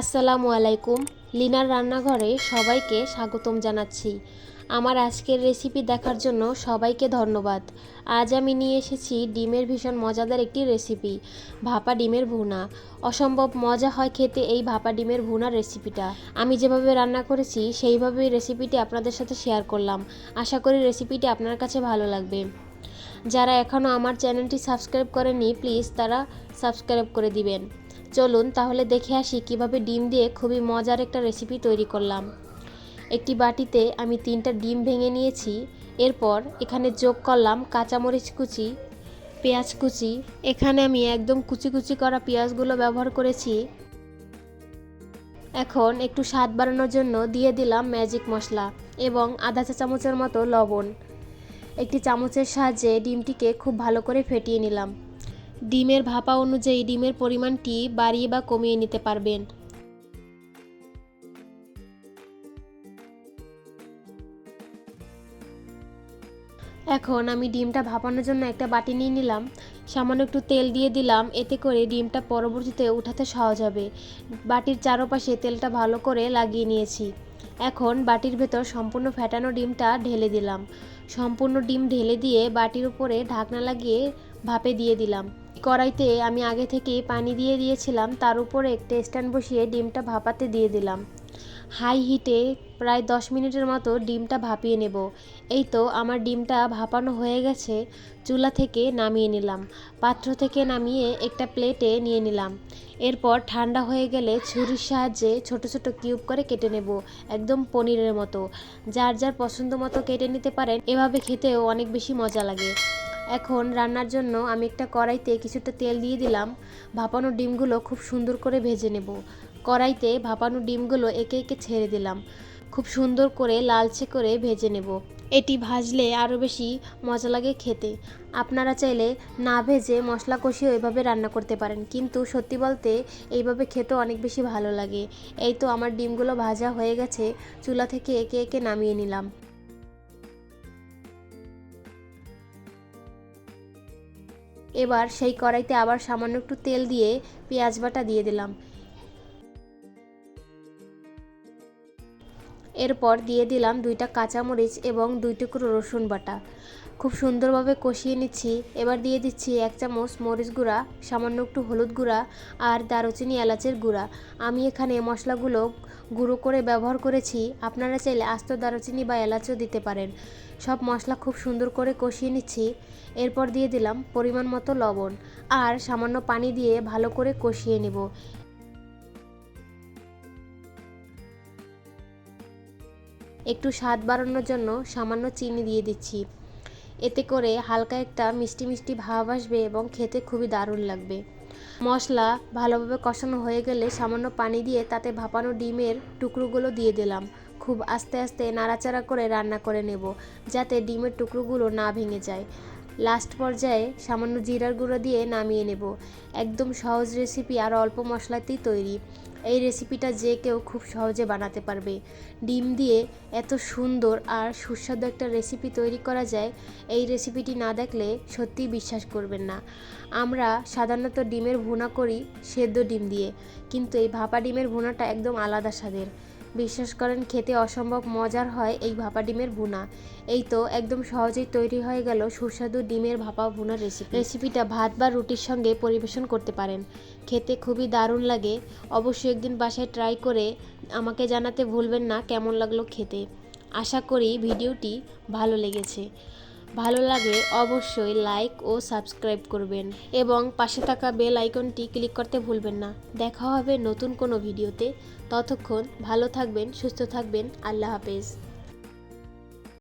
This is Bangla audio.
আসসালামু আলাইকুম। লিনার রান্নাঘরে সবাইকে স্বাগতম জানাচ্ছি। আমার আজকের রেসিপি দেখার জন্য সবাইকে ধন্যবাদ। আজ আমি নিয়ে এসেছি ডিমের ভীষণ মজাদার একটি রেসিপি ভাপা ডিমের ভুনা। অসম্ভব মজা হয় খেতে এই ভাপা ডিমের ভুনার রেসিপিটা আমি যেভাবে রান্না করেছি, সেইভাবেই রেসিপিটি আপনাদের সাথে শেয়ার করলাম। আশা করি রেসিপিটি আপনার কাছে ভালো লাগবে। যারা এখনও আমার চ্যানেলটি সাবস্ক্রাইব করেনি প্লিজ তারা সাবস্ক্রাইব করে দিবেন। চলুন তাহলে দেখে আসি কীভাবে ডিম দিয়ে খুবই মজার একটা রেসিপি তৈরি করলাম। একটি বাটিতে আমি তিনটা ডিম ভেঙে নিয়েছি, এরপর এখানে যোগ করলাম কাঁচামরিচ কুচি, পেঁয়াজ কুচি, এখানে আমি একদম কুচি কুচি করা পেঁয়াজগুলো ব্যবহার করেছি। এখন একটু স্বাদ বাড়ানোর জন্য দিয়ে দিলাম ম্যাজিক মশলা এবং আধা চা চামচের মতো লবণ। একটি চামচের সাহায্যে ডিমটিকে খুব ভালো করে ফেটিয়ে নিলাম। ডিমের ভাপা অনুযায়ী ডিমের পরিমাণটি বাড়িয়ে বা কমিয়ে নিতে পারবেন। এখন আমি ডিমটা ভাপানোর জন্য একটা বাটি নিয়ে নিলাম। সামান্য একটু তেল দিয়ে দিলাম। এতে করে ডিমটা পরবর্তীতে উঠাতে সহজ হবে। বাটির চারপাশে তেলটা ভালো করে লাগিয়ে নিয়েছি। এখন বাটির ভেতর সম্পূর্ণ ফ্যাটানো ডিমটা ঢেলে দিলাম। সম্পূর্ণ ডিম ঢেলে দিয়ে বাটির উপরে ঢাকনা লাগিয়ে ভাপে দিয়ে দিলাম। কড়াইতে আমি আগে থেকে পানি দিয়ে দিয়েছিলাম, তার উপরে একটা স্ট্যান্ড বসিয়ে ডিমটা ভাপাতে দিয়ে দিলাম। হাই হিটে প্রায় দশ মিনিটের মতো ডিমটা ভাপিয়ে নেব। এই তো আমার ডিমটা ভাপানো হয়ে গেছে, চুলা থেকে নামিয়ে নিলাম। পাত্র থেকে নামিয়ে একটা প্লেটে নিয়ে নিলাম। এরপর ঠান্ডা হয়ে গেলে ছুরির সাহায্যে ছোট ছোট কিউব করে কেটে নেব, একদম পনিরের মতো। যার যার পছন্দ মতো কেটে নিতে পারেন, এভাবে খেতেও অনেক বেশি মজা লাগে। এখন রান্নার জন্য আমি একটা কড়াইতে কিছুটা তেল দিয়ে দিলাম। ভাপানো ডিমগুলো খুব সুন্দর করে ভেজে নেব। কড়াইতে ভাপানো ডিমগুলো একে একে ছেড়ে দিলাম। খুব সুন্দর করে লালচে করে ভেজে নেব। এটি ভাজলে আরও বেশি মজা লাগে খেতে। আপনারা চাইলে না ভেজে মশলা কষিয়েও এভাবে রান্না করতে পারেন, কিন্তু সত্যি বলতে এইভাবে খেতে অনেক বেশি ভালো লাগে। এই তো আমার ডিমগুলো ভাজা হয়ে গেছে। চুলা থেকে একে একে নামিয়ে নিলাম। এবার সেই কড়াইতে আবার সামান্য একটু তেল দিয়ে পেঁয়াজ বাটা দিয়ে দিলাম। এরপর দিয়ে দিলাম দুইটা কাঁচামরিচ এবং দুই টুকরো রসুন বাটা। খুব সুন্দরভাবে কষিয়ে নিচ্ছি। এবার দিয়ে দিচ্ছি এক চামচ মরিচ গুঁড়া, সামান্য একটু হলুদ গুঁড়া আর দারুচিনি এলাচের গুঁড়া। আমি এখানে মশলাগুলো গুঁড়ো করে ব্যবহার করেছি। আপনারা চাইলে আস্ত দারুচিনি বা এলাচও দিতে পারেন। সব মশলা খুব সুন্দর করে কষিয়ে নিচ্ছি। এরপর দিয়ে দিলাম পরিমাণ মতো লবণ। আর সামান্য পানি দিয়ে ভালো করে কষিয়ে নেব। একটু স্বাদ বাড়ানোর জন্য সামান্য চিনি দিয়ে দিচ্ছি। এতে করে হালকা একটা মিষ্টি মিষ্টি ভাব আসবে এবং খেতে খুবই দারুণ লাগবে। মশলা ভালোভাবে কষানো হয়ে গেলে সামান্য পানি দিয়ে তাতে ভাপানো ডিমের টুকরোগুলো দিয়ে দিলাম। খুব আস্তে আস্তে নাড়াচাড়া করে রান্না করে নেব যাতে ডিমের টুকরোগুলো না ভেঙে যায়। লাস্ট পর্যায়ে সামান্য জিরার গুঁড়ো দিয়ে নামিয়ে নেব। একদম সহজ রেসিপি আর অল্প মশলাতেই তৈরি। এই রেসিপিটা যে কেউ খুব সহজে বানাতে পারবে। ডিম দিয়ে এত সুন্দর আর সুস্বাদু একটা রেসিপি তৈরি করা যায়, এই রেসিপিটি না দেখলে সত্যিই বিশ্বাস করবেন না। আমরা সাধারণত ডিমের ভুনা করি সেদ্ধ ডিম দিয়ে, কিন্তু এই ভাপা ডিমের ভুনাটা একদম আলাদা স্বাদের। বিশ্বাস করেন খেতে অসম্ভব মজার হয় এই ভাপা ডিমের ভুনা। এই তো একদম সহজেই তৈরি হয়ে গেল সুস্বাদু ডিমের ভাপা ভুনার রেসিপি রেসিপিটা ভাত বা রুটির সঙ্গে পরিবেশন করতে পারেন। খেতে খুবই দারুণ লাগে। অবশ্যই একদিন বাসায় ট্রাই করে আমাকে জানাতে ভুলবেন না কেমন লাগল খেতে। আশা করি ভিডিওটি ভালো লেগেছে। ভালো লাগলে অবশ্যই লাইক ও সাবস্ক্রাইব করবেন। এবং পাশে থাকা বেল আইকনটি ক্লিক করতে ভুলবেন না। দেখা হবে নতুন কোনো ভিডিওতে ততক্ষণ ভালো থাকবেন, সুস্থ থাকবেন। আল্লাহ হাফেজ।